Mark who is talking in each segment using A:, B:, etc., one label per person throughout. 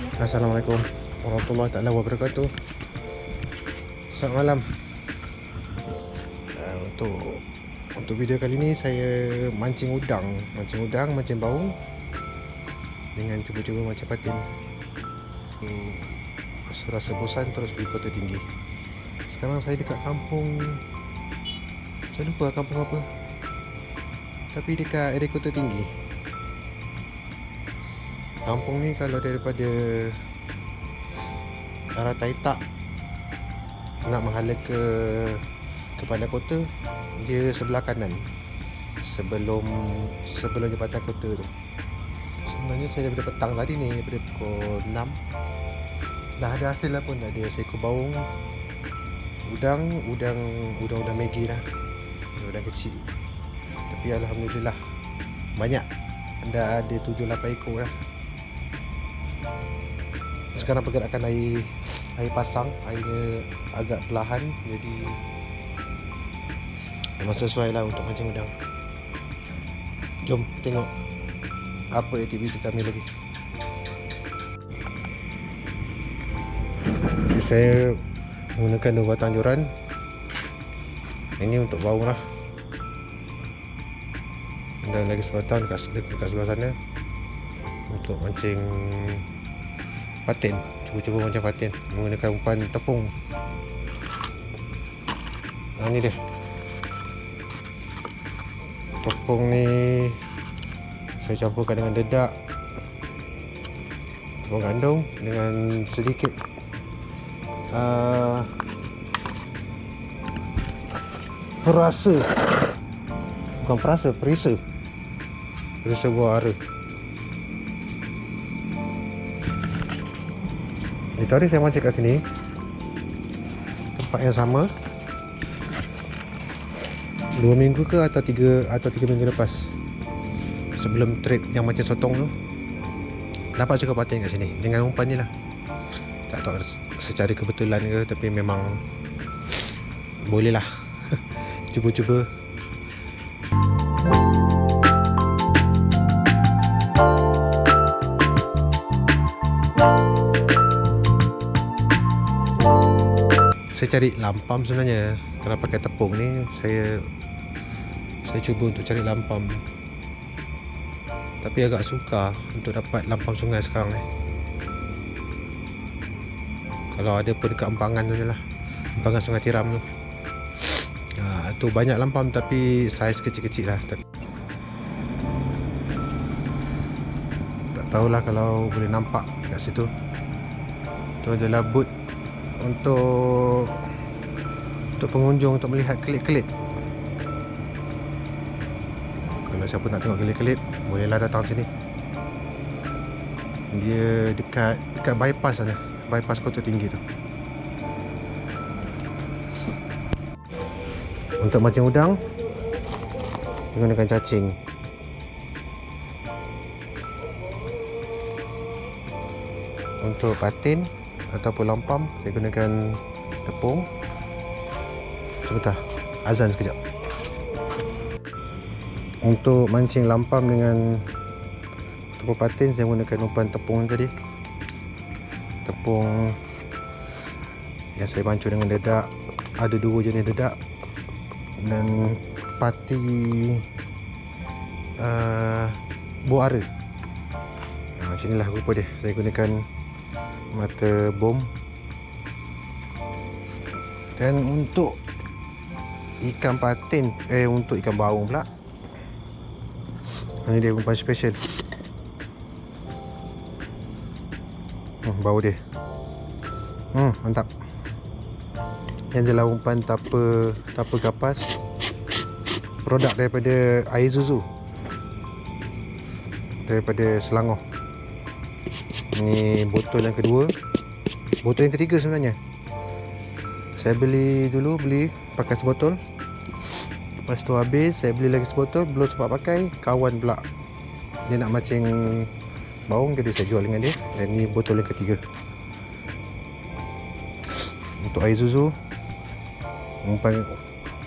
A: Assalamualaikum warahmatullahi taala wabarakatuh. Selamat malam. Uh, untuk untuk video kali ni saya mancing udang, mancing udang, mancing baung dengan cuba-cuba macam patin. Hmm, rasa, rasa bosan terus pergi kota tinggi. Sekarang saya dekat kampung saya lupa kampung apa. Tapi dekat area kota tinggi. Kampung ni kalau daripada arah Taitak nak menghala ke kepada kota dia sebelah kanan. Sebelum sebelum jambatan kota tu. Sebenarnya saya daripada petang tadi ni daripada pukul 6 dah ada hasil lah pun ada seekor baung udang udang udang udang Maggi lah udang kecil. Tapi Alhamdulillah banyak. Dah ada 7-8 ekor lah sekarang pergerakan air air pasang airnya agak perlahan jadi memang sesuai lah untuk mancing udang. Jom tengok apa aktiviti kami lagi. Jadi saya menggunakan dua batang joran. Ini untuk baung lah. Dan lagi sebatang dekat, dekat sebelah sana. Untuk mancing patin. Cuba-cuba macam patin. Menggunakan umpan tepung. Ha ni dia. Tepung ni saya campurkan dengan dedak tepung gandum dengan sedikit uh, perasa. Bukan perasa perisa. Perisa buah ara Hari saya mancing kat sini. Tempat yang sama. Dua minggu ke atau tiga Atau tiga minggu lepas? Sebelum trip yang macam sotong tu. Dapat juga patin kat sini? Dengan umpan ni lah. Tak tahu secara kebetulan ke Tapi memang Boleh lah. Cuba-cuba saya cari lampam sebenarnya. Kalau pakai tepung ni saya saya cuba untuk cari lampam. Tapi agak sukar untuk dapat lampam sungai sekarang ni. Kalau ada pun dekat empangan tu lah. Empangan sungai tiram tu. Ha, tu banyak lampam tapi saiz kecil-kecil lah. Tapi tak tahulah kalau boleh nampak kat situ. Tu adalah boot untuk untuk pengunjung untuk melihat kelip-kelip. Kalau siapa nak tengok kelip-kelip, bolehlah datang sini. Dia dekat dekat bypass sana, bypass Kota Tinggi tu. Untuk mancing udang menggunakan cacing. Untuk patin ataupun lampam saya gunakan tepung. Sebentar azan sekejap. Untuk mancing lampam dengan tepung patin saya gunakan umpan tepung tadi. Tepung yang saya pancur dengan dedak ada dua jenis dedak dan pati uh, buah ara. Ha, sinilah rupa dia. Saya gunakan mata bom. Dan untuk ikan patin eh untuk ikan baung pula. Ini dia umpan special. Hmm, bau dia. Hmm, mantap. Yang adalah umpan tapa tapa kapas. Produk daripada air zuzu. Daripada Selangor ini botol yang kedua. Botol yang ketiga sebenarnya. Saya beli dulu Beli pakai sebotol. Lepas tu habis Saya beli lagi sebotol Belum sempat pakai. Kawan pula Dia nak mancing Baung Jadi saya jual dengan dia. Dan ni botol yang ketiga. Untuk air susu Umpan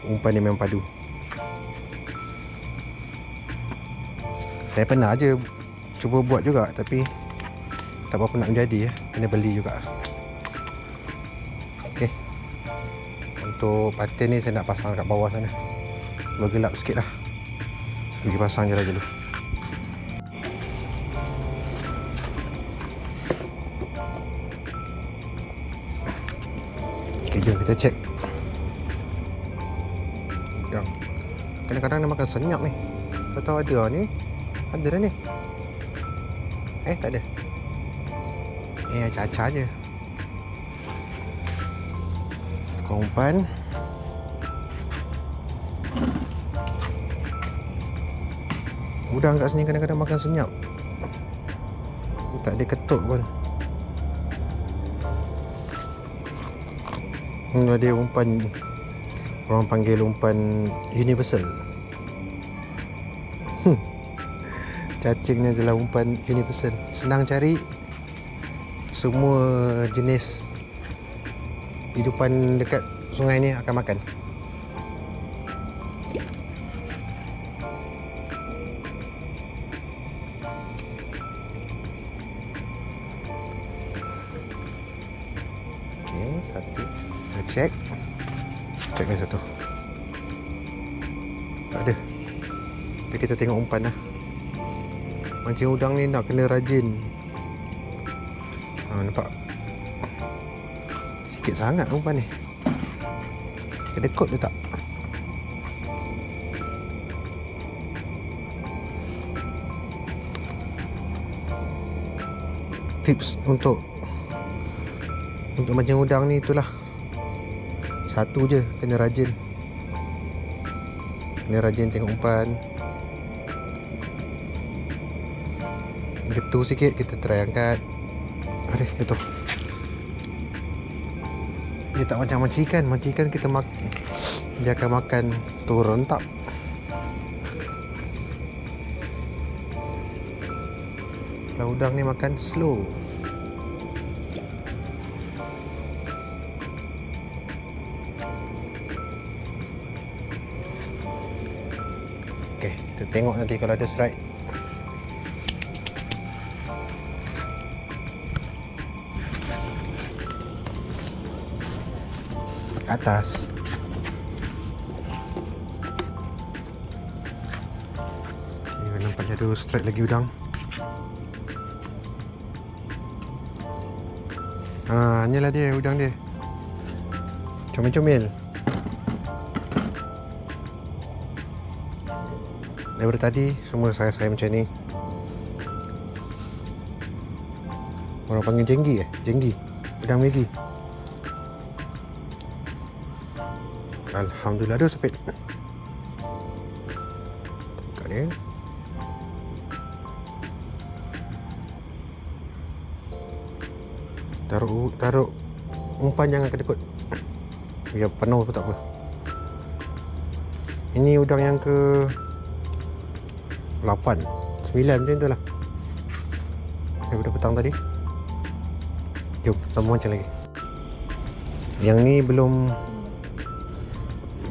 A: Umpan yang memang padu. Saya pernah je Cuba buat juga Tapi tak berapa nak menjadi ya. Kena beli juga. Okey. Untuk patin ni saya nak pasang kat bawah sana. Bergelap sikit lah. Saya pergi pasang je lah dulu. Okey, jom kita check. Jom. Kadang-kadang dia makan senyap ni. Kau tahu ada ni? Ada dah ni. Eh, tak ada. Eh, acah-acah je. Umpan. Udang kat sini kadang-kadang makan senyap. Dia tak ada ketuk pun. Ini ada umpan Orang panggil umpan universal Hmm. Cacing ni adalah umpan universal Senang cari Semua jenis Hidupan dekat sungai ni akan makan. Okay, satu. Kita check. Check ni satu. Tak ada. Tapi kita tengok umpan lah Mancing udang ni nak kena rajin ha, Nampak? Sikit sangat umpan ni. Kedekut dia tak? Tips untuk Untuk mancing udang ni itulah. Satu je kena rajin. Kena rajin tengok umpan. Getu sikit kita try angkat Aduh jatuh Dia tak macam mancing ikan Mancing ikan kita mak Dia akan makan turun tak? Kalau udang ni makan slow. Okey, kita tengok nanti kalau ada strike. Atas. Okay, nampak ada strike lagi udang. Ha, inilah dia udang dia. Comel-comel. Daripada tadi semua saya saya macam ni. Orang panggil jenggi eh? Jenggi. Udang megi. Alhamdulillah ada sepit. Kat dia. Taruh taruh umpan jangan kedekut. Biar penuh pun tak apa. Ini udang yang ke 8 9 macam tu lah Daripada petang tadi Jom sama macam lagi Yang ni belum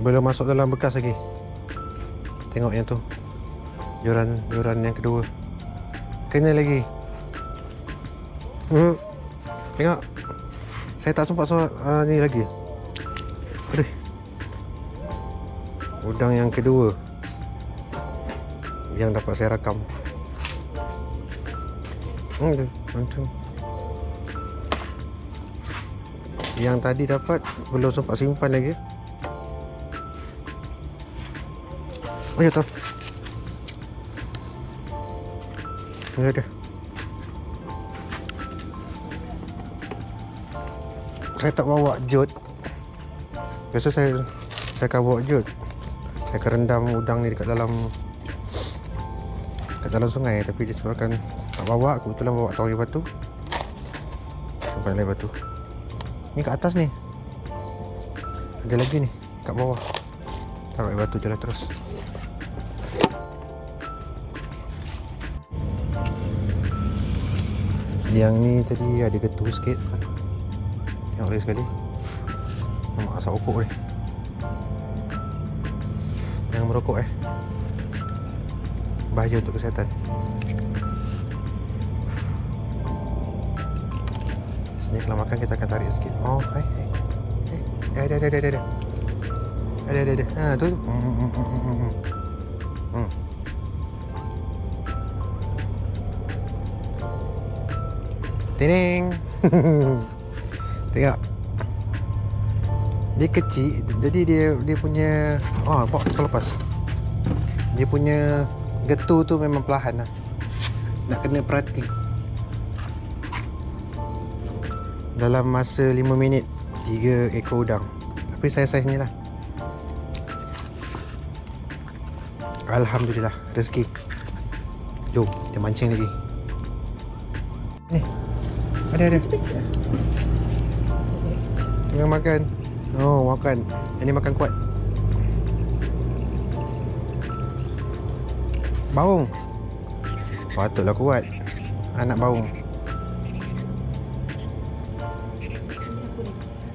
A: Belum masuk dalam bekas lagi Tengok yang tu Joran Joran yang kedua Kena lagi hmm. Tengok Saya tak sempat soal uh, ni lagi Aduh Udang yang kedua yang dapat saya rakam. Hmm. Yang tadi dapat belum sempat simpan lagi. Ya tu. Ada. Saya tak bawa jut. Biasa saya saya akan bawa jut. Saya akan rendam udang ni dekat dalam kat dalam sungai tapi disebabkan tak bawa kebetulan bawa tong batu sampai lagi batu ni kat atas ni ada lagi ni kat bawah taruh batu je lah terus yang ni tadi ada getu sikit tengok lagi sekali nampak asap okok ni jangan merokok eh bahaya untuk kesihatan Biasanya kalau makan kita akan tarik sikit. Oh, hai, hai. Eh, ada, ada, ada, ada, ada. Ada, ada, ada. Ha, tu, tu. Hmm, hmm. Hmm. Tineng. Tengok. Dia kecil, jadi dia dia punya oh, bawa terlepas. Dia punya getu tu memang perlahan lah. Nak kena perhati. Dalam masa 5 minit 3 ekor udang. Tapi saya saiz ni lah. Alhamdulillah rezeki. Jom kita mancing lagi. Ada ada. Tengah makan. Oh, makan. Yang ni makan kuat. Baung. Patutlah kuat. Anak baung.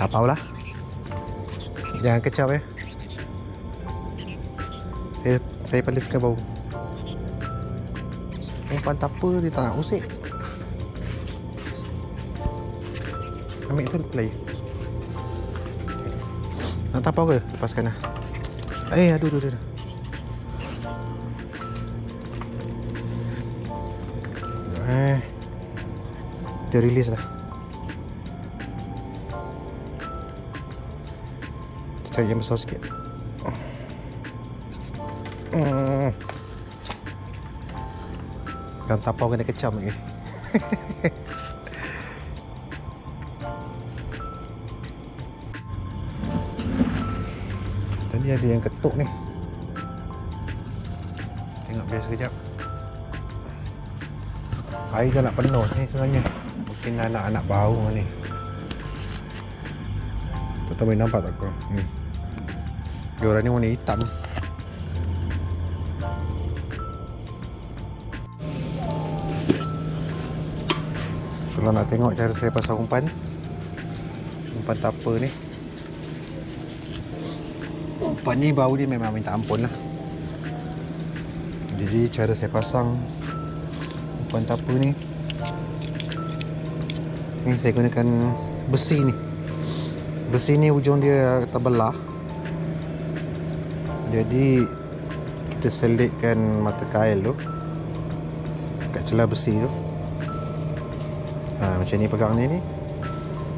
A: Tak lah. Jangan kecap ya. Saya saya paling suka bau. Umpan tak apa dia tak nak usik. Ambil tu play. Nak tapau ke? Lepaskan lah. Eh, aduh, aduh, aduh. Eh. Dia release lah. Kita cari yang besar sikit. Hmm. Kan tapau kena kecam lagi. Tadi ada yang ketuk ni. Tengok biasa sekejap. Air dah nak penuh ni sebenarnya. Mungkin anak-anak bau ni. Tak boleh nampak tak kau? Hmm. Dia orang ni warna hitam. Kalau nak tengok cara saya pasang umpan Umpan tapa ni Umpan ni bau dia memang minta ampun lah. Jadi cara saya pasang Umpan tapa ni Ni saya gunakan besi ni. Besi ni ujung dia terbelah Jadi Kita selitkan mata kail tu Kat celah besi tu. Ha, Macam ni pegang ni ni.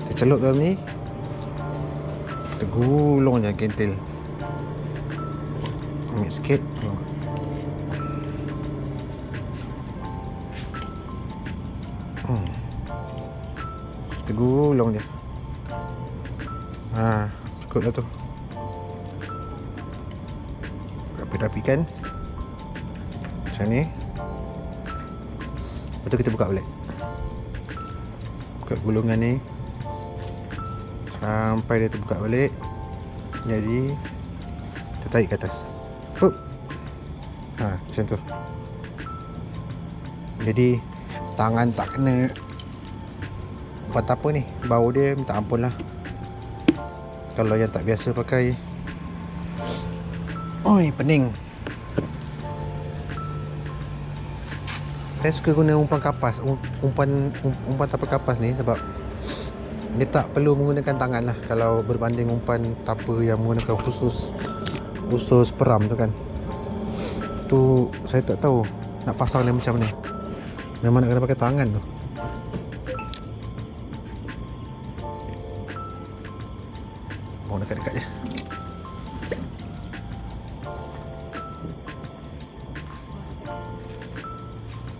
A: Kita celup dalam ni. Kita gulung je kentil Ambil sikit hmm. Kita gulung je Ha, cukup dah tu. Rapi-rapikan Macam ni. Lepas tu kita buka balik. Buka gulungan ni. Sampai dia terbuka balik. Jadi kita tarik ke atas macam tu. Jadi tangan tak kena buat apa ni. Bau dia minta ampun lah. Kalau yang tak biasa pakai. Oi pening. Saya suka guna umpan kapas. Um, umpan um, umpan tapa kapas ni sebab dia tak perlu menggunakan tangan lah kalau berbanding umpan tapa yang menggunakan khusus khusus peram tu kan tu saya tak tahu nak pasang dia macam ni memang nak kena pakai tangan tu. Bawa dekat-dekat je.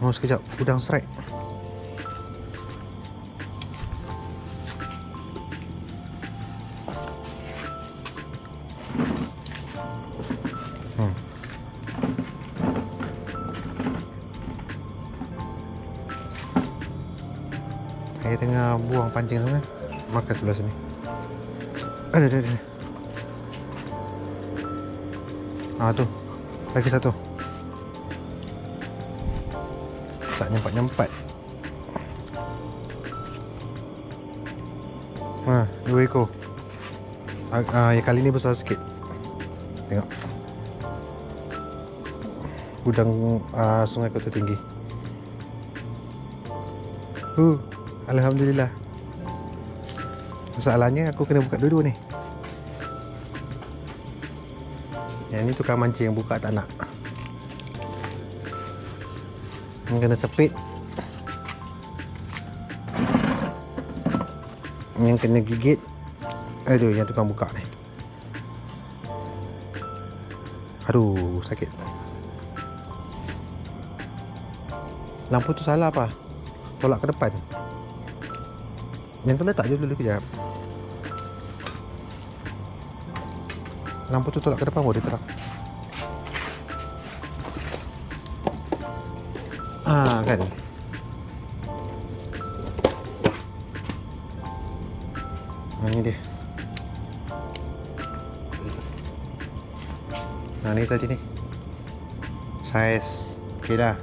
A: Oh sekejap. Udang strike tengah buang pancing sana. Makan sebelah sini. Ada ada ada. Ah tu. Lagi satu. Tak nyempat-nyempat. Ha, dua ekor. Ah, ah, Yang kali ni besar sikit. Tengok. Udang ah, sungai kota tinggi. Uh, Alhamdulillah Masalahnya aku kena buka dua-dua ni. Yang ni tukang mancing yang buka tak nak. Yang kena sepit. Yang kena gigit. Aduh, yang tukang buka ni. Aduh, sakit. Lampu tu salah apa? Tolak ke depan. Yang tu letak je dulu kejap. Lampu tu tolak ke depan boleh terang. Ah kan. Nah, ni dia. Nah ni tadi ni. Saiz. Okey dah.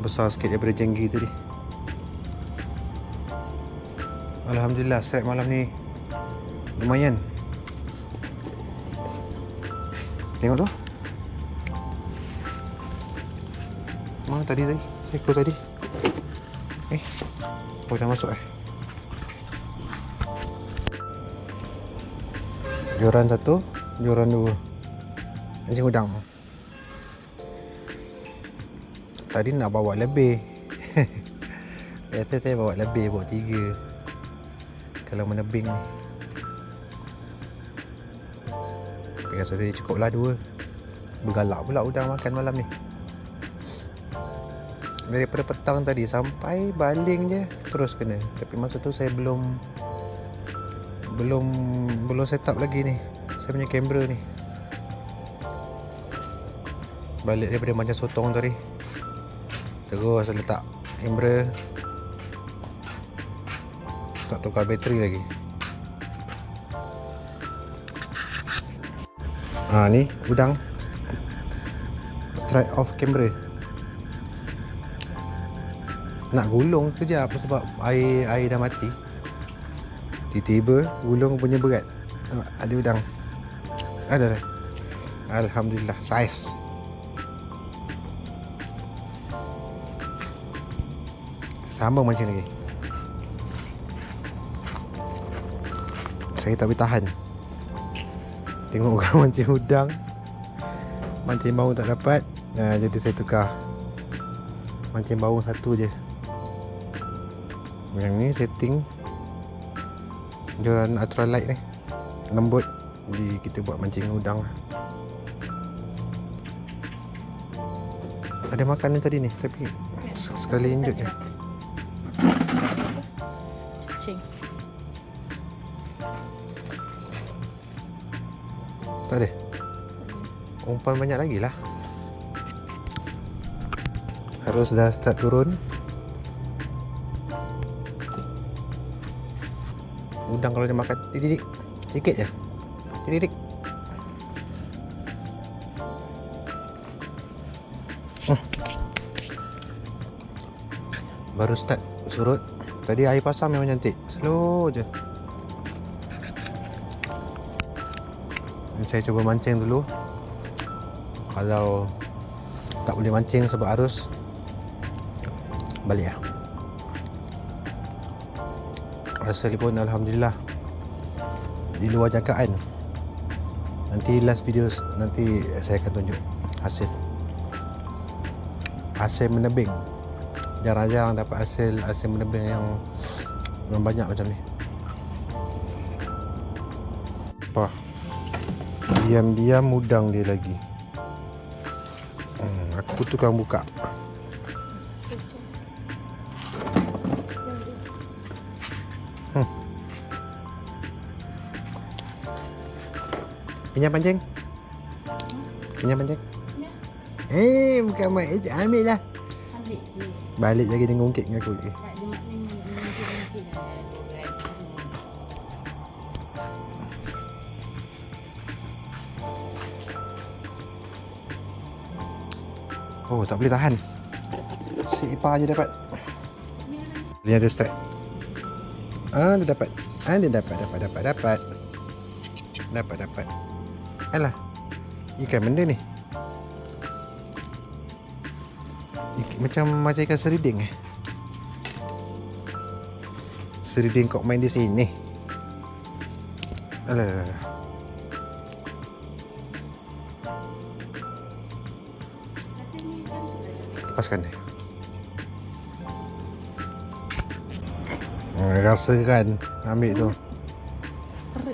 A: Besar sikit daripada jenggi tadi. Alhamdulillah strike malam ni lumayan. Tengok tu. Mana tadi tadi? Ekor tadi. Eh. Oh dah masuk eh. Joran satu, joran dua. Nasi udang. Tadi nak bawa lebih. Biasa saya bawa lebih, bawa tiga. Kalau menebing ni. Tapi rasa tadi cukup lah dua. Bergalak pula udang makan malam ni. Daripada petang tadi sampai baling je terus kena. Tapi masa tu saya belum belum belum set up lagi ni. Saya punya kamera ni. Balik daripada macam sotong tadi. Terus letak kamera. Tak tukar bateri lagi. Ha ni udang. Strike off kamera. Nak gulung sekejap sebab air air dah mati. Tiba-tiba gulung punya berat. Ada udang. Ada dah. Alhamdulillah saiz. Sambung macam lagi. Saya tak boleh tahan. Tengok orang mancing udang. Mancing bau tak dapat. Nah, jadi saya tukar. Mancing bau satu je. Yang ni setting Joran ultralight ni Lembut Jadi kita buat mancing udang lah Ada makanan tadi ni Tapi se- Sekali injut je Tak ada. Umpan banyak lagi lah. Harus dah start turun. Udang kalau dia makan Tidik Sikit je. Tidik Hmm. Baru start surut. Tadi air pasang memang cantik. Slow je Saya cuba mancing dulu. Kalau Tak boleh mancing sebab arus Balik lah. Rasa pun Alhamdulillah. Di luar jangkaan. Nanti last video Nanti saya akan tunjuk Hasil. Hasil menebing. Jarang-jarang dapat hasil Hasil menebing yang Yang banyak macam ni Diam-diam udang dia lagi hmm, Aku tukang buka Pinjam pancing? Pinjam pancing? Eh, bukan mak. Eh, ambil lah.
B: Ambil.
A: Balik lagi dengan ungkit dengan aku lagi. Oh, tak boleh tahan. Si Ipar je dapat. Dia ada strike. Ah, dia dapat. Ah, dia dapat, dapat, dapat, dapat. Dapat, dapat. Alah. Ikan benda ni. Ik- macam macam ikan seriding eh. Seriding kau main di sini. Alah, alah, alah. Lepaskan dia. Oh, rasa kan ambil tu. Okey,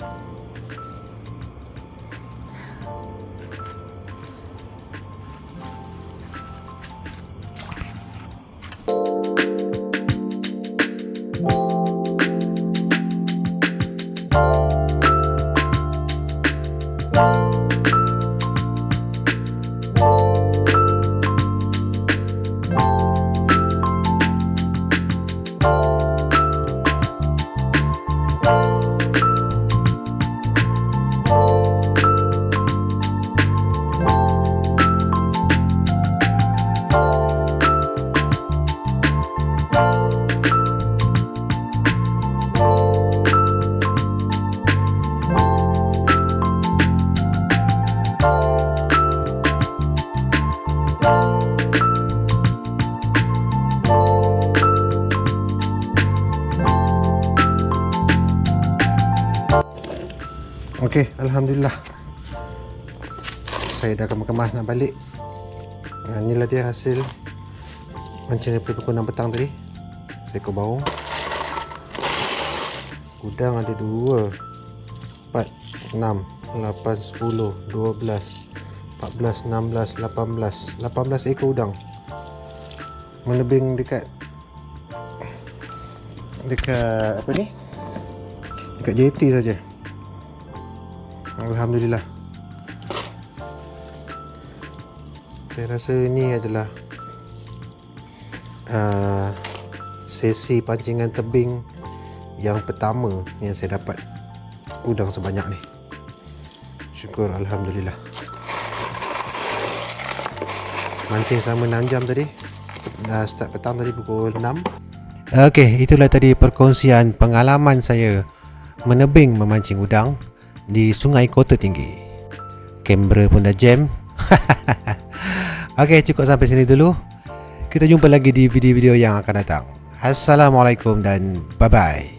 A: Saya dah kemas-kemas nak balik. Ha, inilah dia hasil mancing daripada pukul 6 petang tadi. Seekor baung. Udang ada 2 4 6 8 10 12 14 16 18 18 ekor udang. Menebing dekat dekat apa ni? Dekat JT saja. Alhamdulillah. Saya rasa ini adalah uh, sesi pancingan tebing yang pertama yang saya dapat udang sebanyak ni. Syukur Alhamdulillah. Mancing selama 6 jam tadi. Dah start petang tadi pukul 6. Okey, itulah tadi perkongsian pengalaman saya menebing memancing udang di Sungai Kota Tinggi. Kamera pun dah jam. Okey, cukup sampai sini dulu. Kita jumpa lagi di video-video yang akan datang. Assalamualaikum dan bye-bye.